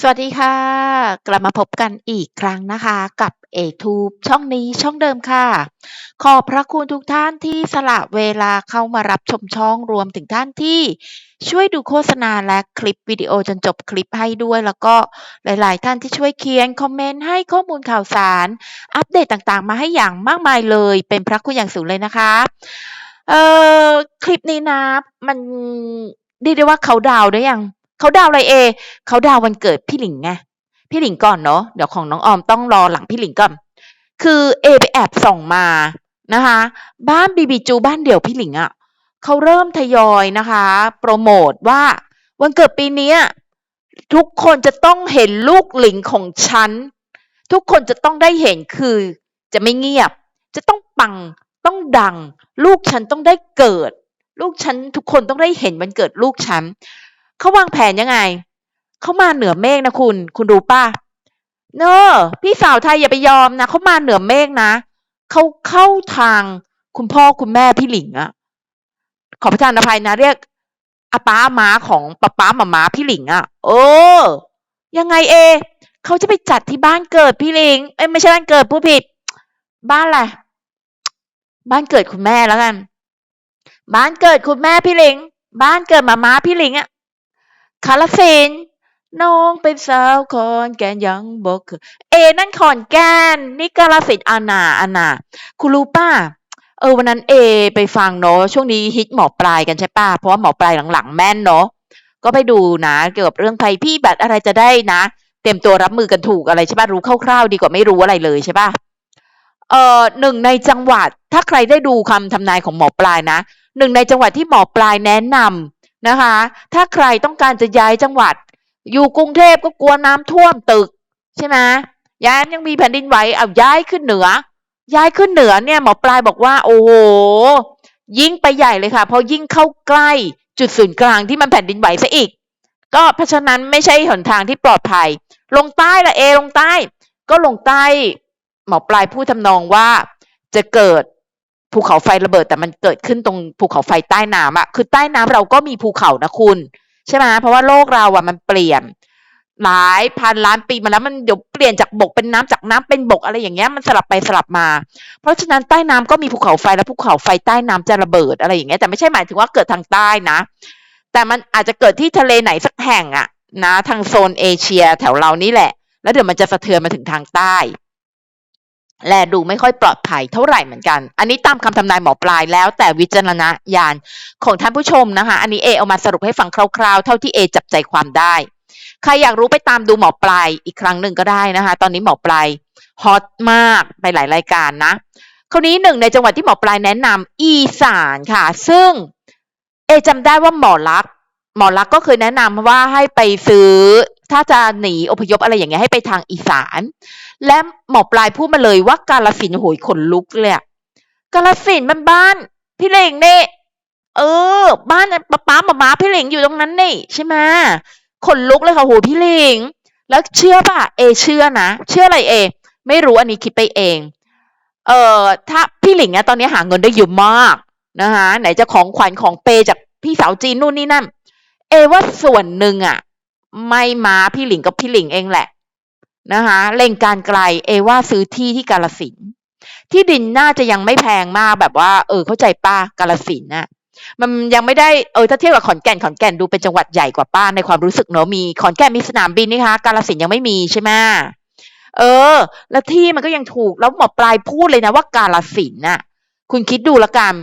สวัสดีค่ะ กลับมาพบกันอีกครั้งนะคะ กับ A-Tube ช่องนี้ช่องเดิมค่ะ ขอบพระคุณทุกท่านที่สละเวลาเข้ามารับชมช่องรวมถึงท่านที่ช่วยดูโฆษณาและคลิปวิดีโอจนจบคลิปให้ด้วย แล้วก็หลาย ๆ ท่านที่ช่วยเขียนคอมเมนต์ให้ข้อมูลข่าวสาร อัปเดตต่างๆ มาให้อย่างมากมายเลย เป็นพระคุณอย่างสูงเลยนะคะเอ่อคลิปนี้นะมันเรีได้ว่าเขาดาวน์หรือยัง เขาดาวอะไรเอเขาดาววันเกิดพี่หลิงไงพี่หลิงก่อนเนาะเดี๋ยวของน้องออมต้องรอหลังพี่หลิงก่อนคือเอไปแอบส่องมานะคะ บ้านบีบีจูบ้านเดี่ยวพี่หลิงอะ่ะเขาเริ่มทยอยนะคะ โปรโมทว่า วันเกิดปีนี้ทุกคนจะต้องเห็นลูกหลิงของฉัน ทุกคนจะต้องได้เห็นคือจะไม่เงียบ จะต้องปังต้องดัง ลูกฉันต้องได้เกิด ลูกฉันทุกคนต้องได้เห็นวันเกิดลูกฉัน เขาวางแผนยังไง เขามาเหนือเมฆนะคุณ คุณรู้ป่ะ เนอะพี่สาวไทยอย่าไปยอมนะเขามาเหนือเมฆนะเขาเข้าทางคุณพ่อคุณแม่พี่หลิงอะขอประทานอภัยนะ เรียกอาป้าม้าของป้าป้าหมาม้าพี่หลิงอะโอ้ยังไงเอเขาจะไปจัดที่บ้านเกิดพี่หลิง เอ้ยไม่ใช่บ้านเกิดผู้ผิด บ้านอะไรบ้านเกิดคุณแม่แล้วกัน บ้านเกิดคุณแม่พี่หลิง บ้านเกิดหมาม้าพี่หลิงอะ คาลสินธุ์ น้องเป็นสาวขอนแก่นยังบอกเคย เอ นั่นขอนแก่น นี่กาลสินธุ์อานาอานาคุณรู้ป่ะเออ วันนั้นเอไปฟังเนาะ ช่วงนี้ฮิตหมอปลายกันใช่ป่ะเพราะว่าหมอปลายหลัง ๆ แม่นเนาะ ก็ไปดูนะ เกี่ยวกับเรื่องภัยพิบัติอะไรจะได้นะ เตรียมตัวรับมือกันถูกอะไรใช่ป่ะรู้คร่าว ๆ ดีกว่าไม่รู้อะไรเลยใช่ป่ะเอ่อ หนึ่งในจังหวัด ถ้าใครได้ดูคำทำนายของหมอปลายนะ หนึ่งในจังหวัดที่หมอปลายแนะนำ นะคะ ถ้าใครต้องการจะย้ายจังหวัด อยู่กรุงเทพก็กลัวน้ำท่วมตึก ใช่ไหมย้ายยังมีแผ่นดินไหวเอาย้ายขึ้นเหนือ ย้ายขึ้นเหนือเนี่ยหมอปลายบอกว่า โอ้โหยิ่งไปใหญ่เลยค่ะ เพราะยิ่งเข้าใกล้จุดศูนย์กลางที่มันแผ่นดินไหวซะอีก ก็เพราะฉะนั้นไม่ใช่หนทางที่ปลอดภัย ลงใต้ละเอลงใต้ ก็ลงใต้หมอปลายพูดทำนองว่าจะเกิด ภูเขาไฟระเบิดแต่มันเกิดขึ้นตรงภูเขาไฟใต้น้ำอะคือใต้น้ำเราก็มีภูเขานะคุณ ใช่ไหมเพราะว่าโลกเราอะมันเปลี่ยน หลายพันล้านปีมาแล้วมันเดี๋ยวเปลี่ยนจากบกเป็นน้ำจากน้ำเป็นบกอะไรอย่างเงี้ยมันสลับไปสลับมา เพราะฉะนั้นใต้น้ำก็มีภูเขาไฟและภูเขาไฟใต้น้ำจะระเบิดอะไรอย่างเงี้ยแต่ไม่ใช่หมายถึงว่าเกิดทางใต้นะ แต่มันอาจจะเกิดที่ทะเลไหนสักแห่งอะนะ ทางโซนเอเชียแถวเรานี่แหละ แล้วเดี๋ยวมันจะสะเทือนมาถึงทางใต้ แลดูไม่ค่อยปลอดภัยเท่าไหร่เหมือนกัน อันนี้ตามคำทำนายหมอปลายแล้วแต่วิจารณญาณของท่านผู้ชมนะคะ อันนี้เอเอามาสรุปให้ฟังคร่าวๆ เท่าที่เอจับใจความได้ ใครอยากรู้ไปตามดูหมอปลายอีกครั้งหนึ่งก็ได้นะคะ ตอนนี้หมอปลายฮอตมากไปหลายรายการนะ คราวนี้หนึ่งในจังหวัดที่หมอปลายแนะนำอีสานค่ะ ซึ่งเอจำได้ว่าหมอลักษหมอลักก็เคยแนะนำว่าให้ไปซื้อ ถ้าจะหนีอพยพอะไรอย่างเงี้ยให้ไปทางอีสาน และหมอปลายพูดมาเลยว่ากาลสินโหยขนลุกเลยกาลสินมันบ้าน พี่เหล่งเนี่ยเออ บ้านป้าป้าหมาม้าพี่เหล่งอยู่ตรงนั้นนี่ใช่ไหมขนลุกเลยค่ะโหพี่เหล่งแล้วเชื่อป่ะเอ เชื่อนะเชื่ออะไรเอ ไม่รู้อันนี้คิดไปเอง เออถ้าพี่หลิงเนี่ยตอนนี้หาเงินได้เยอะมากนะคะไหนจะของขวัญของเปยจากพี่สาวจีนนู่นนี่นั่น เอว่าส่วนหนึ่งอะ ไม่มาพี่หลิงกับพี่หลิงเองแหละนะคะเล็งการไกลเอว่าซื้อที่ที่กาลสินที่ดินน่าจะยังไม่แพงมากแบบว่า เออ เข้าใจป้ากาลสินธุ์น่ะมันยังไม่ได้เออถ้าเทียบกับขอนแก่นขอนแก่นดูเป็นจังหวัดใหญ่กว่าป้าในความรู้สึกเนอะมีขอนแก่นมีสนามบินนี่คะกาลสินยังไม่มีใช่ไหมเออ แล้วที่มันก็ยังถูกแล้วหมอปลายพูดเลยนะว่ากาลสินน่ะ คุณคิดดูละกัน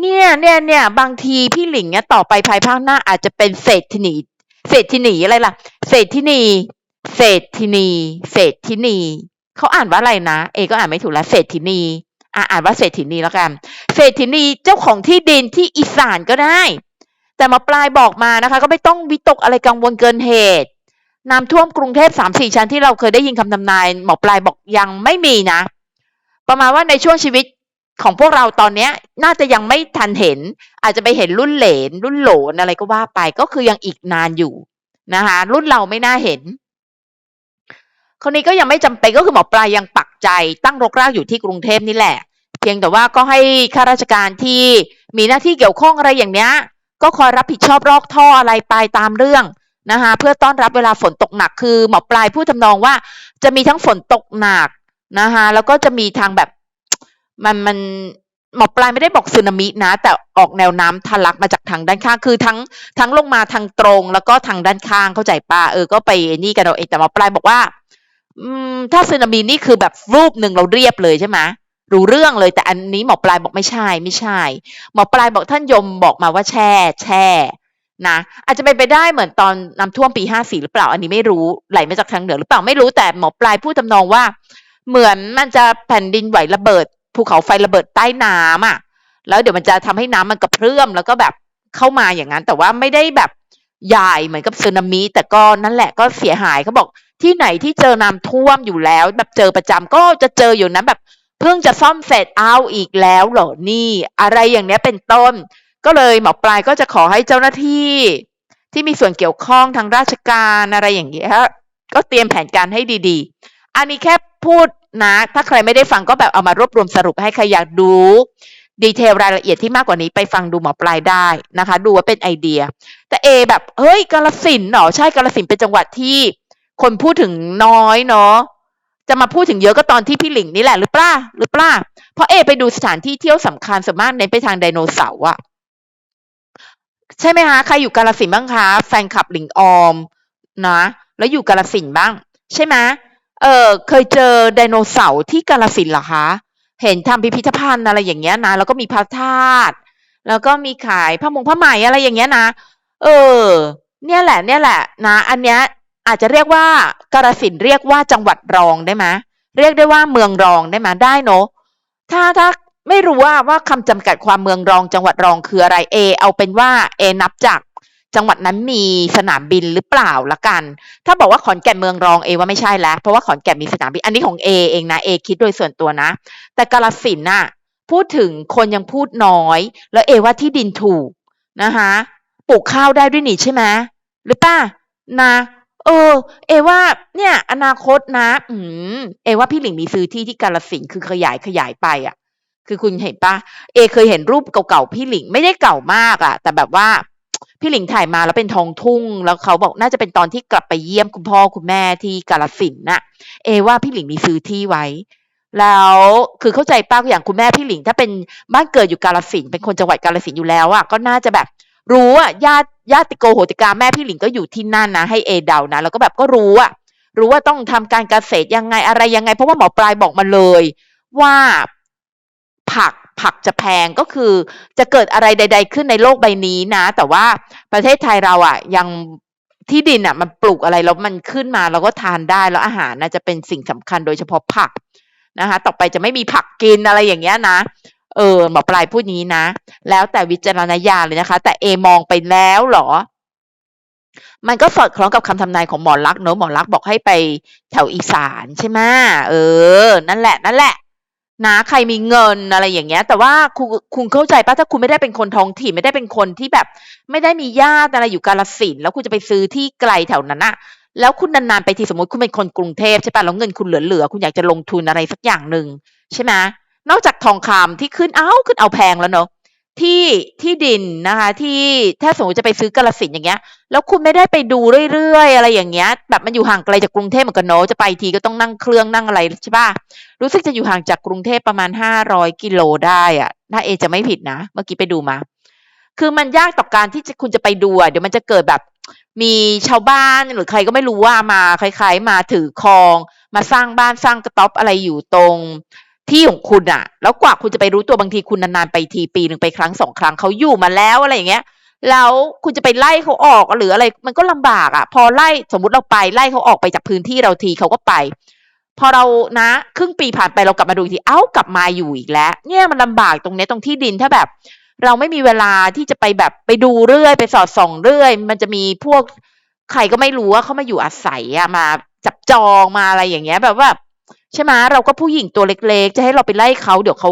เนี่ยเนี่ยเนี่ยบางทีพี่หลิงเนี่ยต่อไปภายภาคหน้าอาจจะเป็นเศรษฐินี เศรษฐินีอะไรล่ะ เศรษฐินี เศรษฐินี เศรษฐินี เขาอ่านว่าอะไรนะ เอก็อ่านไม่ถูกแล้วเศรษฐินี อ่าอ่านว่าเศรษฐินีแล้วกัน เศรษฐินีเจ้าของที่ดินที่อีสานก็ได้ แต่มาปลายบอกมานะคะ ก็ไม่ต้องวิตกอะไรกังวลเกินเหตุน้ำท่วมกรุงเทพสามสี่ชั้นที่เราเคยได้ยินคำทำนายหมอปลายบอกยังไม่มีนะ ประมาณว่าในช่วงชีวิต ของพวกเราตอนเนี้ย น่าจะยังไม่ทันเห็น อาจจะไปเห็นรุ่นเหลน รุ่นโหลนอะไรก็ว่าไปก็คือยังอีกนานอยู่นะคะรุ่นเราไม่น่าเห็นคนนี้ก็ยังไม่จำเป็นก็คือหมอปลายยังปักใจตั้งรกรากอยู่ที่กรุงเทพนี่แหละ เพียงแต่ว่าก็ให้ข้าราชการที่มีหน้าที่เกี่ยวข้องอะไรอย่างเนี้ย ก็คอยรับผิดชอบรอกท่ออะไรไปตามเรื่องนะคะเพื่อต้อนรับเวลาฝนตกหนักคือหมอปลายพูดทำนองว่า จะมีทั้งฝนตกหนักนะคะแล้วก็จะมีทางแบบ มันมันหมอปลายไม่ได้บอกสึนามินะ แต่ออกแนวน้ำทะลักมาจากทางด้านข้าง คือทั้งทั้งลงมาทางตรง แล้วก็ทางด้านข้างเข้าใจป่ะเออก็ไปนี่กันเอาเองแต่หมอปลายบอกว่า อืม ถ้าสึนามินี่คือแบบรูปหนึ่งเราเรียบเลยใช่ไหมรู้เรื่องเลยแต่อันนี้หมอปลายบอกไม่ใช่ไม่ใช่ หมอปลายบอกท่านยมบอกมาว่าแช่ แช่นะอาจจะเป็นไปได้เหมือนตอนน้ำท่วมปีห้าสี่หรือเปล่า อันนี้ไม่รู้ไหลมาจากทางเหนือหรือเปล่าไม่รู้แต่หมอปลายพูดทำนองว่า เหมือนมันจะแผ่นดินไหวระเบิด ภูเขาไฟระเบิดใต้น้ำอะ แล้วเดี๋ยวมันจะทำให้น้ำมันกระเพื่อมแล้วก็แบบเข้ามาอย่างนั้น แต่ว่าไม่ได้แบบใหญ่เหมือนกับสึนามิ แต่ก็นั่นแหละก็เสียหายเขาบอกที่ไหนที่เจอน้ำท่วมอยู่แล้ว แบบเจอประจำก็จะเจออยู่นั้นแบบเพิ่งจะซ่อมเสร็จเอาอีกแล้วเหรอนี่ อะไรอย่างเนี้ยเป็นต้น ก็เลยหมอปลายก็จะขอให้เจ้าหน้าที่ ที่มีส่วนเกี่ยวข้องทางราชการอะไรอย่างเงี้ยก็เตรียมแผนการให้ดี ๆ อันนี้แค่พูด นะ ถ้าใครไม่ได้ฟังก็แบบเอามารวบรวมสรุปให้ใครอยากดูดีเทลรายละเอียดที่มากกว่านี้ไปฟังดูหมอปลายได้นะคะ ดูว่าเป็นไอเดีย แต่เอแบบเฮ้ยกาลสินเหรอใช่กาลสินเป็นจังหวัดที่คนพูดถึงน้อยเนาะจะมาพูดถึงเยอะก็ตอนที่พี่หลิงนี่แหละหรือเปล่าหรือเปล่าเพราะเอ ไปดูสถานที่เที่ยวสำคัญส่วนมากเน้นไปทางไดโนเสาร์อะใช่ไหมคะใครอยู่กาลสินบ้างคะแฟนคลับหลิงออมนะแล้วอยู่กาลสินบ้าง ใช่ไหม เออเคยเจอไดโนเสาร์ที่กาลสินเหรอคะ เห็นทำพิพิธภัณฑ์อะไรอย่างเงี้ยนะ แล้วก็มีพระธาตุแล้วก็มีขายผ้ามงผ้าไหมอะไรอย่างเงี้ยนะ เออ เนี่ยแหละ เนี่ยแหละ นะ อันเนี้ยอาจจะเรียกว่ากาลสินเรียกว่าจังหวัดรองได้ไหมเรียกได้ว่าเมืองรองได้ไหมได้เนาะถ้าถ้าไม่รู้ว่าว่าคำจำกัดความเมืองรองจังหวัดรองคืออะไรเอ เอาเป็นว่าเอนับจาก จังหวัดนั้นมีสนามบินหรือเปล่าละกัน ถ้าบอกว่าขอนแก่นเมืองรองเอว่าไม่ใช่แล้ว เพราะว่าขอนแก่นมีสนามบิน อันนี้ของเอเองนะเอคิดโดยส่วนตัวนะ แต่กาลสินน่ะพูดถึงคนยังพูดน้อย แล้วเอว่าที่ดินถูกนะคะปลูกข้าวได้ด้วยนี่ใช่ไหมหรือป่ะนะเออ เอว่า เนี่ย อนาคตนะ อืมเอว่าพี่หลิงมีซื้อที่ที่กาลสินคือขยายขยายไปอะ คือคุณเห็นปะเอเคยเห็นรูปเก่าๆพี่หลิงไม่ได้เก่ามากอะ แต่แบบว่า พี่หลิงถ่ายมาแล้วเป็นทองทุ่ง แล้วเขาบอกน่าจะเป็นตอนที่กลับไปเยี่ยมคุณพ่อคุณแม่ที่กาลสินน่ะ เอว่าพี่หลิงมีซื้อที่ไว้ แล้วคือเข้าใจป้าอย่างคุณแม่พี่หลิง ถ้าเป็นบ้านเกิดอยู่กาลสินเป็นคนจังหวัดกาลสินอยู่แล้วอะก็น่าจะแบบ รู้อะญาติญาติโกโหติกาแม่พี่หลิงก็อยู่ที่นั่นนะให้เอเดานะแล้วก็แบบก็รู้อะรู้ว่าต้องทำการเกษตรยังไงอะไรยังไง เพราะว่าหมอปลายบอกมาเลย ว่า ผักผักจะแพงก็คือจะเกิดอะไรใด ๆ ขึ้นในโลกใบนี้นะ แต่ว่าประเทศไทยเราอะ ยังที่ดินอะ มันปลูกอะไรแล้วมันขึ้นมาเราก็ทานได้แล้วอาหารน่าจะเป็นสิ่งสำคัญโดยเฉพาะผักนะคะ ต่อไปจะไม่มีผักกินอะไรอย่างเงี้ยนะเออหมอปลายพูดนี้นะ แล้วแต่วิจารณญาณเลยนะคะ แต่เอมองไปแล้วเหรอ มันก็สอดคล้องกับคำทำนายของหมอลักษ์เนอะหมอลักษ์บอกให้ไปแถวอีสานใช่ไหมเออ นั่นแหละ นั่นแหละ นะใครมีเงินอะไรอย่างเงี้ย แต่ว่าคุณคุณเข้าใจป่ะถ้าคุณไม่ได้เป็นคนท้องถิ่นไม่ได้เป็นคนที่แบบ ไม่ได้มีญาติอะไรอยู่กาลสินแล้วคุณจะไปซื้อที่ไกลแถวนั้นอะแล้วคุณนานๆไปทีสมมติคุณเป็นคนกรุงเทพใช่ป่ะแล้วเงินคุณเหลือๆคุณอยากจะลงทุนอะไรสักอย่างหนึ่งใช่ไหมนอกจากทองคำที่ขึ้นเอ้าขึ้นเอาแพงแล้วเนาะ ที่ที่ดินนะคะ ที่ถ้าสมมติจะไปซื้อกระสินอย่างเงี้ย แล้วคุณไม่ได้ไปดูเรื่อยๆ อะไรอย่างเงี้ย แบบมันอยู่ห่างไกลจากกรุงเทพเหมือนกันเนาะจะไปทีก็ต้องนั่งเครื่องนั่งอะไรใช่ป่ะรู้สึกจะอยู่ห่างจากกรุงเทพประมาณห้าร้อยกิโลได้อะถ้าเอจะไม่ผิดนะ เมื่อกี้ไปดูมา คือมันยากต่อการที่คุณจะไปดูอะเดี๋ยวมันจะเกิดแบบมีชาวบ้านหรือใครก็ไม่รู้ว่ามาคล้ายๆ มาถือคลอง มาสร้างบ้านสร้างกระต๊อบอะไรอยู่ตรง ที่ของคุณอะแล้วกว่าคุณจะไปรู้ตัวบางทีคุณนานๆไปทีปีหนึ่งไปครั้งสองครั้งเขาอยู่มาแล้วอะไรอย่างเงี้ย แล้วคุณจะไปไล่เขาออกหรืออะไร มันก็ลำบากอะพอไล่สมมุติเราไปไล่เขาออกไปจากพื้นที่เราทีเขาก็ไป พอเรานะครึ่งปีผ่านไปเรากลับมาดูทีเอ้ากลับมาอยู่อีกแล้ว เนี่ยมันลำบากตรงนี้ตรงที่ดินถ้าแบบ เราไม่มีเวลาที่จะไปแบบไปดูเรื่อย ไปสอดส่องเรื่อย มันจะมีพวกใครก็ไม่รู้ว่าเขามาอยู่อาศัยอะมาจับจองมาอะไรอย่างเงี้ย แบบว่า ใช่ไหมเราก็ผู้หญิงตัวเล็ก ๆ จะให้เราไปไล่เขาเดี๋ยวเขา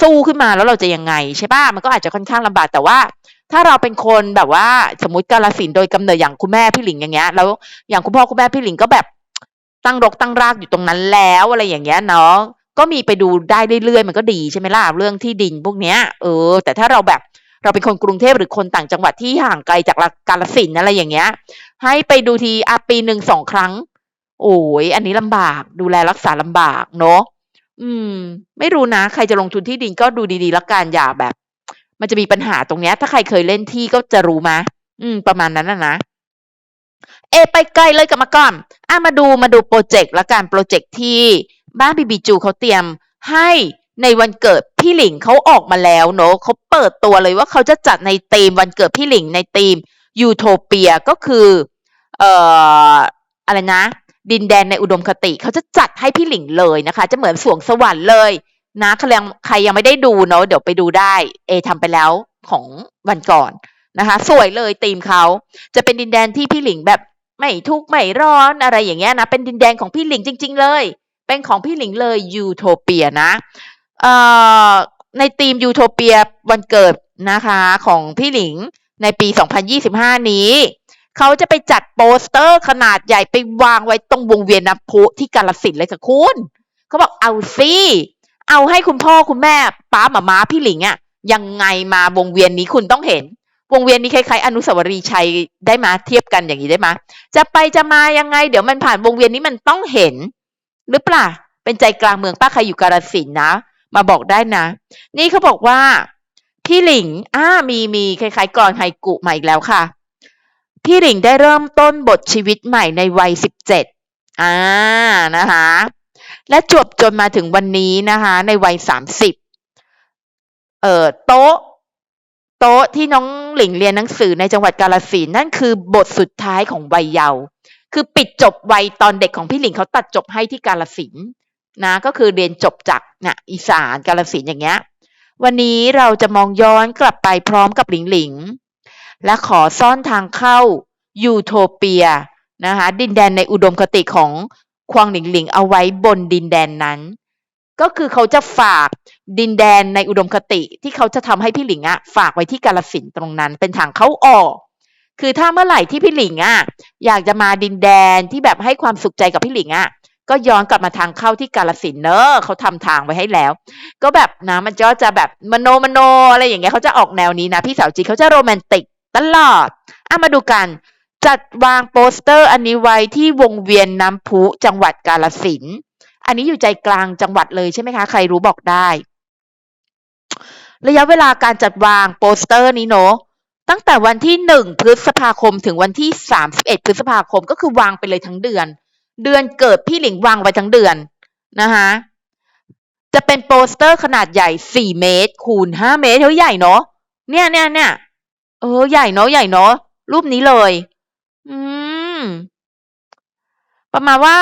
สู้ขึ้นมาแล้วเราจะยังไงใช่ป่ะมันก็อาจจะค่อนข้างลำบากแต่ว่า ถ้าเราเป็นคนแบบว่าสมมติกาลสินโดยกำเนิดอย่างคุณแม่พี่หลิงอย่างเงี้ย แล้วอย่างคุณพ่อคุณแม่พี่หลิงก็แบบตั้งรกตั้งรากอยู่ตรงนั้นแล้วอะไรอย่างเงี้ยเนาะก็มีไปดูได้เรื่อยๆมันก็ดีใช่ไหมล่ะเรื่องที่ดินพวกเนี้ยเออ แต่ถ้าเราแบบเราเป็นคนกรุงเทพหรือคนต่างจังหวัดที่ห่างไกลจากกาลสินอะไรอย่างเงี้ย ให้ไปดูทีอาปีหนึ่งสองครั้ง โอ้ยอันนี้ลำบาก ดูแลรักษาลำบากเนาะอืม ไม่รู้นะ ใครจะลงทุนที่ดินก็ดูดีๆแล้วกันอย่าแบบ มันจะมีปัญหาตรงเนี้ย ถ้าใครเคยเล่นที่ก็จะรู้มะอืม ประมาณนั้นนะนะเอ ไปไกลเลยกับมาก่อนอะมาดูมาดูโปรเจกต์ละกันโปรเจกต์ที่บ้านบีบีจูเขาเตรียมให้ในวันเกิดพี่หลิงเขาออกมาแล้วเนอะเขาเปิดตัวเลยว่าเขาจะจัดในธีมวันเกิดพี่หลิงในธีมยูโทเปียก็คือ เอ่ออะไรนะ ดินแดนในอุดมคติ เขาจะจัดให้พี่หลิงเลยนะคะ จะเหมือนสวงสวรรค์เลยนะใครยังใครยังไม่ได้ดูเนอะเดี๋ยวไปดูได้ เอทำไปแล้วของวันก่อนนะคะ สวยเลยธีมเขาจะเป็นดินแดนที่พี่หลิงแบบไม่ทุกข์ไม่ร้อนอะไรอย่างเงี้ยนะเป็นดินแดนของพี่หลิงจริง ๆ เลย เป็นของพี่หลิงเลยยูโทเปียนะเอ่อในธีมยูโทเปียวันเกิดนะคะของพี่หลิงในปี 2025 นี้ เขาจะไปจัดโปสเตอร์ขนาดใหญ่ไปวางไว้ตรงวงเวียนน้ำพุที่กาลสินเลยค่ะคุณเขาบอกเอาสิเอาให้คุณพ่อคุณแม่ป้าหมาม้าพี่หลิงอะยังไงมาวงเวียนนี้คุณต้องเห็น วงเวียนนี้คล้ายๆอนุสาวรีย์ชัยได้มาเทียบกันอย่างนี้ได้ไหมจะไปจะมายังไง เดี๋ยวมันผ่านวงเวียนนี้มันต้องเห็น หรือเปล่าเป็นใจกลางเมืองป้าใครอยู่กาลสินนะ มาบอกได้นะ นี่เขาบอกว่าพี่หลิง อ่า มี มี คล้ายๆกรอนไฮกุมาอีกแล้วค่ะ พี่หลิงได้เริ่มต้นบทชีวิตใหม่ในวัยสิบเจ็ดอ่า นะคะ และจบจนมาถึงวันนี้นะคะ ในวัยสามสิบเอ่อ โต๊ะ โต๊ะที่น้องหลิงเรียนหนังสือในจังหวัดกาลสินนั่นคือบทสุดท้ายของวัยเยาว์ คือปิดจบวัยตอนเด็กของพี่หลิงเขาตัดจบให้ที่กาลสินนะ ก็คือเรียนจบจากนะอีสานกาลสินอย่างเงี้ย วันนี้เราจะมองย้อนกลับไปพร้อมกับหลิงหลิง และขอซ่อนทางเข้ายูโทเปียนะคะดินแดนในอุดมคติของควางหลิงหลิงเอาไว้บนดินแดนนั้น ก็คือเขาจะฝากดินแดนในอุดมคติที่เขาจะทำให้พี่หลิงอะฝากไว้ที่กาลสินตรงนั้น เป็นทางเข้าออก คือถ้าเมื่อไหร่ที่พี่หลิงอะอยากจะมาดินแดนที่แบบให้ความสุขใจกับพี่หลิงอะก็ย้อนกลับมาทางเข้าที่กาลสินเนอะเขาทำทางไว้ให้แล้ว ก็แบบนะมันก็จะแบบมโนมโนอะไรอย่างเงี้ยเขาจะออกแนวนี้นะ พี่สาวจีเขาจะโรแมนติก ตลอดอะมาดูกัน จัดวางโปสเตอร์อันนี้ไว้ที่วงเวียนน้ำพุจังหวัดกาลสิน อันนี้อยู่ใจกลางจังหวัดเลยใช่ไหมคะ ใครรู้บอกได้ ระยะเวลาการจัดวางโปสเตอร์นี้เนาะตั้งแต่วันที่หนึ่งพฤษภาคมถึงวันที่สามสิบเอ็ดพฤษภาคมก็คือวางไปเลยทั้งเดือน เดือนเกิดพี่หลิงวางไว้ทั้งเดือนนะคะจะเป็นโปสเตอร์ขนาดใหญ่สี่เมตร คูณห้าเมตรเท่าใหญ่เนาะเนี่ยเนี่ยเนี่ย เออ ใหญ่เนาะใหญ่เนาะรูปนี้เลย อืม ประมาณว่า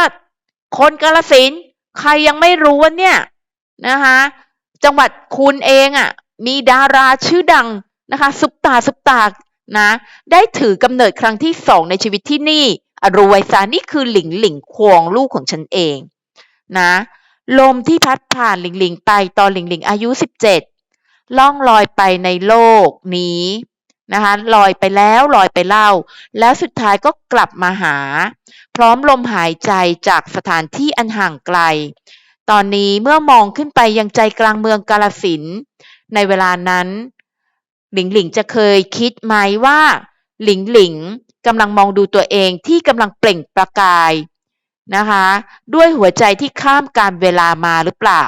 คนกาลสินใครยังไม่รู้ว่าเนี่ยนะคะ จังหวัดคุณเองอะ่ะ มีดาราชื่อดังนะคะซุปตาซุปตานะ ได้ถือกำเนิดครั้งที่สองในชีวิตที่นี่อรวยซานี่คือหลิงหลิงควงลูกของฉันเอง นะ ลมที่พัดผ่านหลิงหลิงไปตอนหลิงหลิงอายุสิบเจ็ดล่องลอยไปในโลกนี้ นะคะลอยไปแล้วลอยไปเล่า แล้วสุดท้ายก็กลับมาหา พร้อมลมหายใจจากสถานที่อันห่างไกล ตอนนี้เมื่อมองขึ้นไปยังใจกลางเมืองกาลสินในเวลานั้น หลิงหลิงจะเคยคิดไหมว่า หลิงหลิงกำลังมองดูตัวเองที่กำลังเปล่งประกายนะคะ ด้วยหัวใจที่ข้ามการเวลามาหรือเปล่า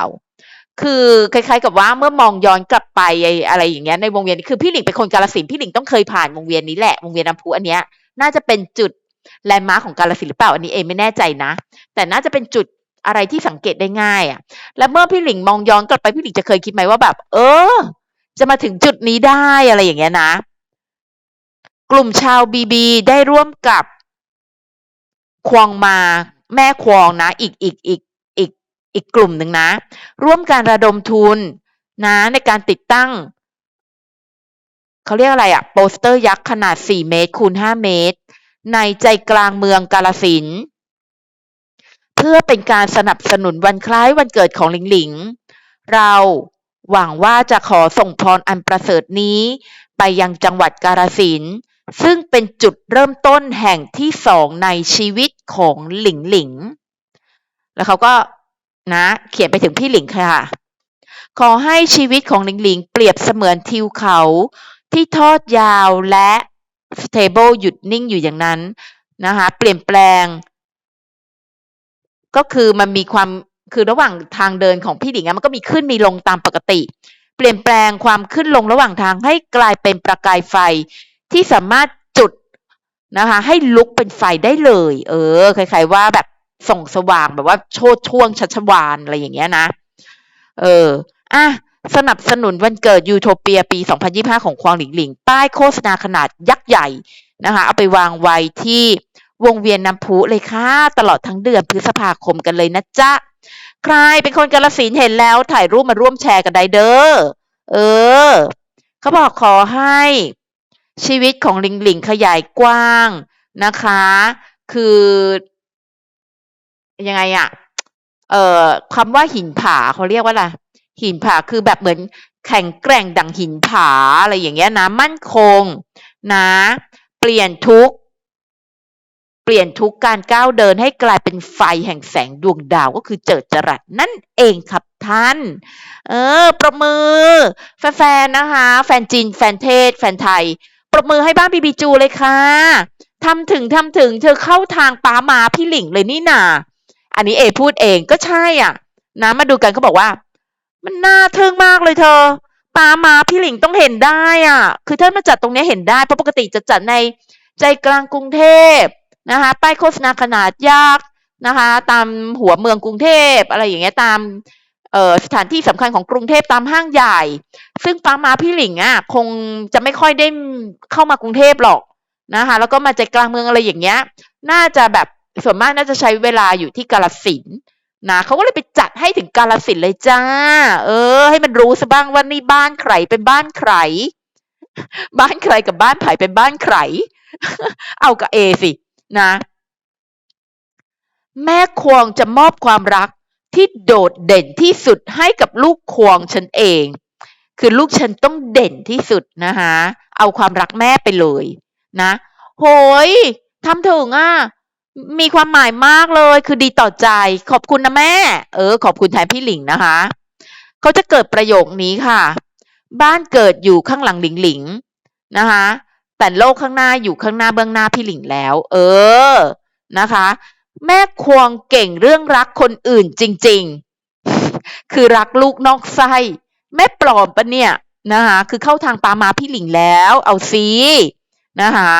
คือคล้ายๆกับว่าเมื่อมองย้อนกลับไปอะไรอย่างเงี้ยในวงเวียนคือพี่หลิงเป็นคนกาลสินพี่หลิงต้องเคยผ่านวงเวียนนี้แหละวงเวียนน้ำพุอันเนี้ยน่าจะเป็นจุดแลนด์มาร์คของกาลสินหรือเปล่าอันนี้เองไม่แน่ใจนะ แต่น่าจะเป็นจุดอะไรที่สังเกตได้ง่ายอะ และเมื่อพี่หลิงมองย้อนกลับไปพี่หลิงจะเคยคิดไหมว่าแบบ เออ จะมาถึงจุดนี้ได้อะไรอย่างเงี้ยนะ กลุ่มชาวบีบีได้ร่วมกับควงมาแม่ควงนะ อีกอีกอีก อีกกลุ่มหนึ่งนะ ร่วมการระดมทุนนะในการติดตั้ง เขาเรียกอะไรอะโปสเตอร์ยักษ์ขนาด 4 เมตรคูณ 5 เมตร ในใจกลางเมืองกาลสินเพื่อเป็นการสนับสนุนวันคล้ายวันเกิดของหลิงหลิง เราหวังว่าจะขอส่งพรอันประเสริฐนี้ ไปยังจังหวัดกาลสินซึ่งเป็นจุดเริ่มต้นแห่งที่สองในชีวิตของหลิงหลิง แล้วเขาก็ นะ เขียนไปถึงพี่หลิงค่ะ ขอให้ชีวิตของหลิงหลิงเปรียบเสมือนทิวเขาที่ทอดยาวและ stable หยุดนิ่งอยู่อย่างนั้นนะคะ เปลี่ยนแปลง ก็คือมันมีความคือระหว่างทางเดินของพี่หลิงอะมันก็มีขึ้นมีลงตามปกติ เปลี่ยนแปลงความขึ้นลงระหว่างทางให้กลายเป็นประกายไฟที่สามารถจุดนะคะ ให้ลุกเป็นไฟได้เลย เออคล้ายๆว่าแบบ ส่องสว่างแบบว่าโชดช่วงชัชวานอะไรอย่างเงี้ยนะ เออ อะสนับสนุนวันเกิดยูโทเปียปี 2025 ของควางหลิงหลิง ป้ายโฆษณาขนาดยักษ์ใหญ่นะคะ เอาไปวางไว้ที่วงเวียนน้ำพุเลยค่ะ ตลอดทั้งเดือนพฤษภาคมกันเลยนะจ๊ะ ใครเป็นคนกาลสินเห็นแล้วถ่ายรูปมาร่วมแชร์กันได้เด้อ เออ เขาบอกขอให้ ชีวิตของหลิงหลิงขยายกว้างนะคะ คือ ยังไงอะเอ่อคำว่าหินผาเขาเรียกว่าอะไรหินผาคือแบบเหมือนแข็งแกร่งดังหินผาอะไรอย่างเงี้ยนะ มั่นคง นะ เปลี่ยนทุกเปลี่ยนทุกการก้าวเดินให้กลายเป็นไฟแห่งแสงดวงดาวก็คือเจิดจรัสนั่นเองครับท่าน เออ ประมือ แฟนๆนะคะ แฟนจีน แฟนเทศ แฟนไทย ปรบมือให้บ้านบีบีจูเลยค่ะทำถึงทำถึง เธอเข้าทางป้ามาพี่หลิงเลยนี่นา อันนี้เอพูดเองก็ใช่อะ นะมาดูกันเขาบอกว่า มันน่าทึ่งมากเลยเธอปามาพี่หลิงต้องเห็นได้อะ คือถ้ามาจัดตรงนี้เห็นได้เพราะปกติจะจัดในใจกลางกรุงเทพนะคะป้ายโฆษณาขนาดยักษ์นะคะ ตามหัวเมืองกรุงเทพอะไรอย่างเงี้ยตามสถานที่สำคัญของกรุงเทพตามห้างใหญ่ ซึ่งป้ามาพี่หลิงอะคงจะไม่ค่อยได้เข้ามากรุงเทพหรอกนะคะ แล้วก็มาใจกลางเมืองอะไรอย่างเงี้ย น่าจะแบบ ส่วนมากน่าจะใช้เวลาอยู่ที่กาลสินนะเขาก็เลยไปจัดให้ถึงกาลสินเลยจ้า เออ ให้มันรู้ซะบ้างว่านี่บ้านใครเป็นบ้านใคร บ้านใครกับบ้านไผ่เป็นบ้านใคร เอากับเอสินะ แม่ควงจะมอบความรักที่โดดเด่นที่สุดให้กับลูกควงฉันเอง คือลูกฉันต้องเด่นที่สุดนะคะเอาความรักแม่ไปเลย นะ โหยทำถึงอะ มีความหมายมากเลย คือดีต่อใจ ขอบคุณนะแม่ เออ ขอบคุณแทนพี่หลิงนะคะ เขาจะเกิดประโยคนี้ค่ะ บ้านเกิดอยู่ข้างหลังหลิงหลิงนะคะ แต่โลกข้างหน้าอยู่ข้างหน้าเบื้องหน้าพี่หลิงแล้ว เออ นะคะ แม่ควงเก่งเรื่องรักคนอื่นจริง ๆ คือรักลูกนอกไส้ แม่ปลอมปะเนี่ยนะคะ คือเข้าทางปามาพี่หลิงแล้ว เอาซีนะคะ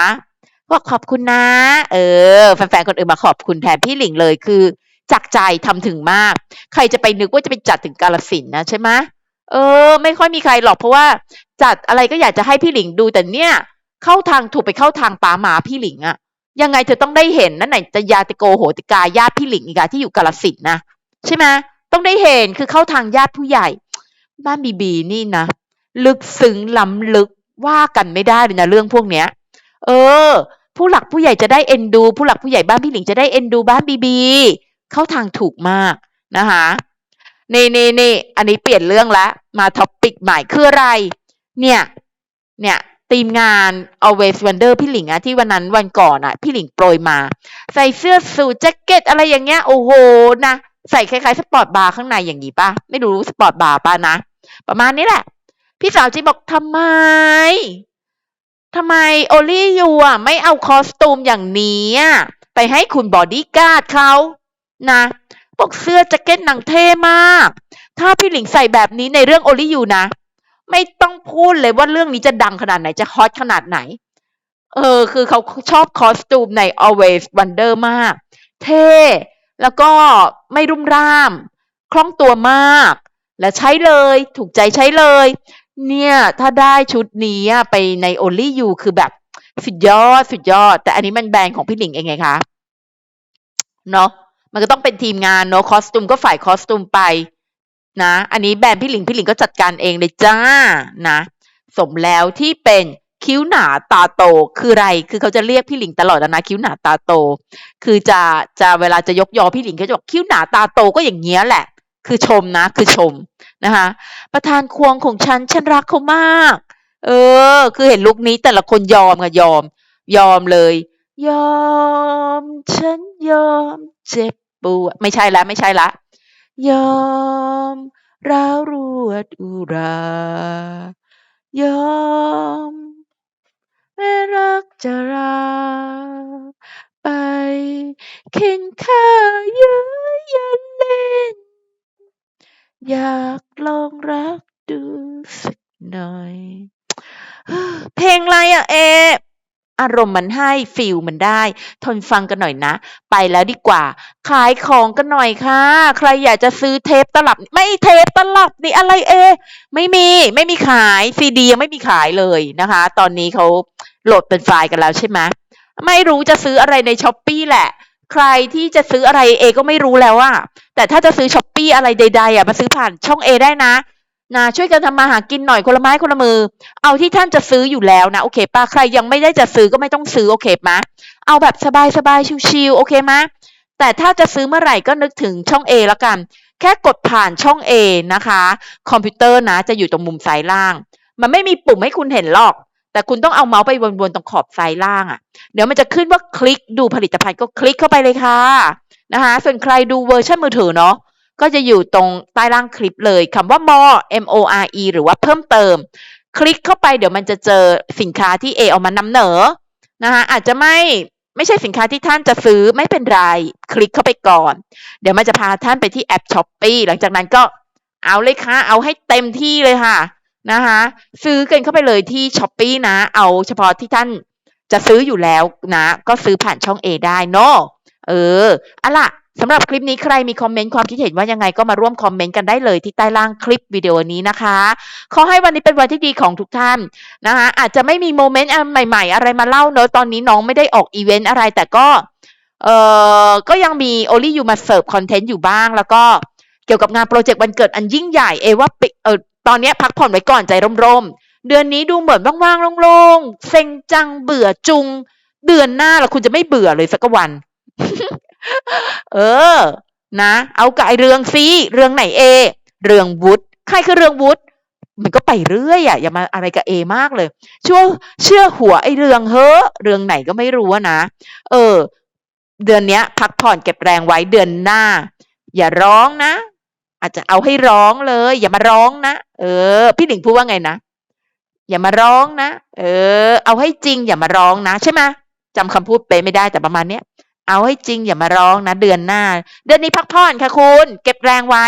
บอกขอบคุณนะ เออ แฟนๆคนอื่นมาขอบคุณแทนพี่หลิงเลยคือ จากใจทำถึงมาก ใครจะไปนึกว่าจะไปจัดถึงกาลสินนะใช่ไหมเออ ไม่ค่อยมีใครหรอกเพราะว่า จัดอะไรก็อยากจะให้พี่หลิงดูแต่เนี่ย เข้าทางถูกไปเข้าทางปาหมาพี่หลิงอะยังไงเธอต้องได้เห็นนั่นไหนจะยาติโกโหติกาญาติพี่หลิงอีกาที่อยู่กาลสินนะใช่ไหมต้องได้เห็นคือเข้าทางญาติผู้ใหญ่ บ้านบีบีนี่นะลึกซึ้งล้ำลึกว่ากันไม่ได้เลยนะเรื่องพวกเนี้ย เออ ผู้หลักผู้ใหญ่จะได้เอ็นดู ผู้หลักผู้ใหญ่บ้านพี่หลิงจะได้เอ็นดูบ้านบีบีเข้าทางถูกมากนะคะนี่นี่นี่อันนี้เปลี่ยนเรื่องละมาท็อปปิกใหม่คืออะไร เนี่ยเนี่ยทีมงาน always wonder พี่หลิงอะที่วันนั้นวันก่อนอะพี่หลิงโปรยมา ใส่เสื้อสูทแจ็คเก็ตอะไรอย่างเงี้ยโอ้โหนะใส่คล้ายๆสปอร์ตบาร์ข้างในอย่างนี้ป่ะ ไม่รู้สปอร์ตบาร์ป่ะนะ ประมาณนี้แหละ พี่สาวจีบอกทำไม ทำไมโอลี่ยูอะไม่เอาคอสตูมอย่างนี้อะไปให้คุณบอดี้การ์ดเขานะบอกเสื้อแจ็คเก็ตหนังเท่มาก ถ้าพี่หลิงใส่แบบนี้ในเรื่องโอลี่ยูนะ ไม่ต้องพูดเลยว่าเรื่องนี้จะดังขนาดไหนจะฮอตขนาดไหน เออ คือเขาชอบคอสตูมใน always wonder มาก เท่ แล้วก็ไม่รุ่มร่าม คล่องตัวมาก และใช้เลย ถูกใจใช้เลย เนี่ย ถ้าได้ชุดนี้ไปใน only you คือแบบสุดยอดสุดยอด แต่อันนี้มันแบรนด์ของพี่หลิงเองไงคะเนาะมันก็ต้องเป็นทีมงานเนาะคอสตูมก็ฝ่ายคอสตูมไป นะ อันนี้แบรนด์พี่หลิงพี่หลิงก็จัดการเองเลยจ้านะ สมแล้วที่เป็นคิ้วหนาตาโตคืออะไร คือเขาจะเรียกพี่หลิงตลอดนะคิ้วหนาตาโต คือจะจะเวลาจะยกยอพี่หลิงเขาจะบอกคิ้วหนาตาโตก็อย่างเงี้ยแหละ คือชมนะ คือชมนะคะ ประธานควงของฉัน ฉันรักเขามาก เออ คือเห็นลุคนี้แต่ละคนยอมค่ะยอม ยอมเลย ยอม ฉันยอม เจ็บปวดไม่ใช่ละไม่ใช่ละ ยอมร้าวรวดอุรา ยอมแม้รักจะราไปเข็นค่าเย้ยยันเล่น อยากลองรักดูสักหน่อย เพลงอะไรอะเออารมณ์มันให้ฟีลมันได้ ทนฟังกันหน่อยนะ ไปแล้วดีกว่า ขายของกันหน่อยค่ะ ใครอยากจะซื้อเทปตลับ ไม่เทปตลับนี่อะไรเอ ไม่มีไม่มีขายซีดียังไม่มีขายเลยนะคะ ตอนนี้เขาโหลดเป็นไฟล์กันแล้วใช่ไหมไม่รู้จะซื้ออะไรในช้อปปีแหละ ใครที่จะซื้ออะไรเอก็ไม่รู้แล้วอะแต่ถ้าจะซื้อช้อปปีอะไรใด ๆอะมาซื้อผ่านช่องเอได้นะนะช่วยกันทำมาหากินหน่อยคนละไม้คนละมือ เอาที่ท่านจะซื้ออยู่แล้วนะโอเคป้าใครยังไม่ได้จะซื้อก็ไม่ต้องซื้อโอเคมะเอาแบบสบายๆชิวๆโอเคมะแต่ถ้าจะซื้อเมื่อไหร่ก็นึกถึงช่อง A แล้วกัน แค่กดผ่านช่อง A นะคะ คอมพิวเตอร์นะจะอยู่ตรงมุมซ้ายล่าง มันไม่มีปุ่มให้คุณเห็นหรอก แต่คุณต้องเอาเมาส์ไปวนๆตรงขอบซ้ายล่างอะ่ะ เดี๋ยวมันจะขึ้นว่าคลิกดูผลิตภัณฑ์ก็คลิกเข้าไปเลยค่ะนะคะ ส่วนใครดูเวอร์ชันมือถือเนาะก็จะอยู่ตรงใต้ล่างคลิปเลยคำว่า more m o r e หรือว่าเพิ่มเติม คลิกเข้าไปเดี๋ยวมันจะเจอสินค้าที่ A เอามานำเหนอนะคะอาจจะไม่ไม่ใช่สินค้าที่ท่านจะซื้อไม่เป็นไร คลิกเข้าไปก่อน เดี๋ยวมันจะพาท่านไปที่แอปช้อปปีหลังจากนั้นก็เอาเลยค่ะ เอาให้เต็มที่เลยค่ะ นะคะซื้อกันเข้าไปเลยที่ช้อปปีนะ เอาเฉพาะที่ท่านจะซื้ออยู่แล้วนะ ก็ซื้อผ่านช่อง A ได้เนาะเอออะล่ะสำหรับคลิปนี้ใครมีคอมเมนต์ความคิดเห็นว่ายังไงก็มาร่วมคอมเมนต์กันได้เลยที่ใต้ล่างคลิปวิดีโอนี้นะคะ ขอให้วันนี้เป็นวันที่ดีของทุกท่านนะคะอาจจะไม่มีโมเมนต์ใหม่ ๆ อะไรมาเล่าเนอะตอนนี้น้องไม่ได้ออกอีเวนต์อะไรแต่ก็เออก็ยังมีโอลี่ยูมาเสิร์ฟคอนเทนต์อยู่บ้าง แล้วก็เกี่ยวกับงานโปรเจกต์วันเกิดอันยิ่งใหญ่ เอว่าปิเออ ตอนนี้พักผ่อนไว้ก่อนใจร่มๆ เดือนนี้ดูเหมือนว่างๆโล่งๆ เซ็งจังเบื่อจุง เดือนหน้าแล้วคุณจะไม่เบื่อเลยสักวัน เออ นะ เอากับไอเรื่องซีเรื่องไหนเอ เรื่องวุฒใครคือเรื่องวุฒมันก็ไปเรื่อยอะอย่ามาอะไรกับเอมากเลยชั่วเชื่อหัวไอเรื่องเฮ้อเรื่องไหนก็ไม่รู้นะ เออ เดือนเนี้ย พักผ่อนเก็บแรงไว้เดือนหน้า อย่าร้องนะ อาจจะเอาให้ร้องเลย อย่ามาร้องนะเออ พี่หนิงพูดว่าไงนะอย่ามาร้องนะเออ เอาให้จริง อย่ามาร้องนะใช่ไหมจำคำพูดเป๊ะไม่ได้แต่ประมาณเนี้ยเอาให้จริง อย่ามาร้องนะ เดือนหน้า เดือนนี้พักผ่อนค่ะคุณ เก็บแรงไว้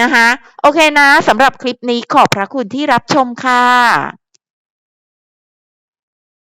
นะคะ โอเคนะสำหรับคลิปนี้ขอบพระคุณที่รับชมค่ะ